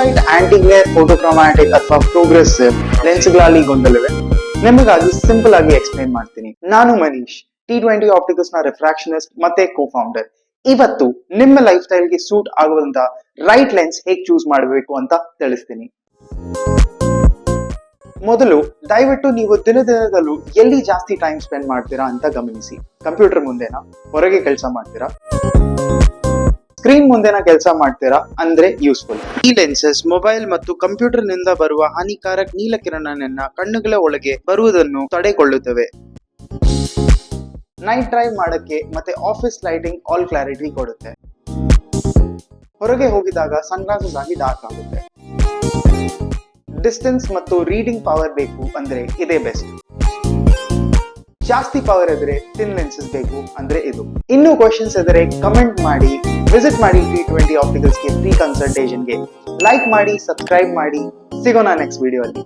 Light aunty glare ಫೋಟೋಕ್ರೊಮ್ಯಾಟಿಕ್ ಅಥವಾ progressive ಲೆನ್ಸ್ಗಳಲ್ಲಿ ಗೊಂದಲವೆ ನಿಮಗಾಗಿ simple ಆಗಿ ಎಕ್ಸ್ಪ್ಲೈನ್ ಮಾಡ್ತೀನಿ. ನಾನು ಮನೀಶ್ ಟಿ ಟ್ವೆಂಟಿ ಆಪ್ಟಿಕಲ್ಸ್ನ ರಿಫ್ರಾಕ್ಷನಿಸ್ಟ್ ಮತ್ತೆ ಕೋ ಫೌಂಡರ್ ಇವತ್ತು ನಿಮ್ಮ ಲೈಫ್ ಸ್ಟೈಲ್ಗೆ ಸೂಟ್ ಆಗುವಂತ ರೈಟ್ ಲೆನ್ಸ್ ಹೇಗೆ ಚೂಸ್ ಮಾಡಬೇಕು ಅಂತ ತಿಳಿಸ್ತೀನಿ. ಮೊದಲು ದಯವಿಟ್ಟು ನೀವು ದಿನ ದಿನದಲ್ಲೂ ಎಲ್ಲಿ ಜಾಸ್ತಿ ಟೈಮ್ ಸ್ಪೆಂಡ್ ಮಾಡ್ತೀರಾ ಅಂತ ಗಮನಿಸಿ. ಕಂಪ್ಯೂಟರ್ ಮುಂದೆನಾ? ಹೊರಗೆ ಕೆಲಸ ಮಾಡ್ತೀರಾ? ಸ್ಕ್ರೀನ್ ಮುಂದೆನ ಕೆಲಸ ಮಾಡ್ತೀರಾ? ಅಂದ್ರೆ ಯೂಸ್ಫುಲ್ ಈ ಲೆನ್ಸಸ್ ಮೊಬೈಲ್ ಮತ್ತು ಕಂಪ್ಯೂಟರ್ನಿಂದ ಬರುವ ಹಾನಿಕಾರಕ ನೀಲಕಿರಣನನ್ನ ಕಣ್ಣುಗಳ ಒಳಗೆ ಬರುವುದನ್ನು ತಡೆಗೊಳ್ಳುತ್ತವೆ. ನೈಟ್ ಡ್ರೈವ್ ಮಾಡಕ್ಕೆ ಮತ್ತೆ ಆಫೀಸ್ ಲೈಟಿಂಗ್ ಆಲ್ ಕ್ಲಾರಿಟಿ ಕೊಡುತ್ತೆ. ಹೊರಗೆ ಹೋಗಿದಾಗ ಸನ್ಗ್ಲಾಸಸ್ ಆಗಿ ಡಾರ್ಕ್ ಆಗುತ್ತೆ. ಡಿಸ್ಟೆನ್ಸ್ ಮತ್ತು ರೀಡಿಂಗ್ ಪವರ್ ಬೇಕು ಅಂದ್ರೆ ಇದೇ ಬೆಸ್ಟ್ ಜಾಸ್ತಿ ಪವರ್ ಇದ್ರೆ ತಿನ್ ಲೆನ್ಸಸ್ ಬೇಕು ಅಂದ್ರೆ ಇದು. ಇನ್ನೂ ಕ್ವಶನ್ಸ್ ಇದ್ರೆ ಕಮೆಂಟ್ ಮಾಡಿ. ವಿಸಿಟ್ ಮಾಡಿ ಟಿ ಟ್ವೆಂಟಿ ಆಫೀಸರ್ಸ್ಗೆ ಫ್ರೀ ಕನ್ಸಲ್ಟೇಷನ್ಗೆ ಲೈಕ್ ಮಾಡಿ ಸಬ್ಸ್ಕ್ರೈಬ್ ಮಾಡಿ. ಸಿಗೋಣ ನೆಕ್ಸ್ಟ್ ವಿಡಿಯೋ ಅಲ್ಲಿ.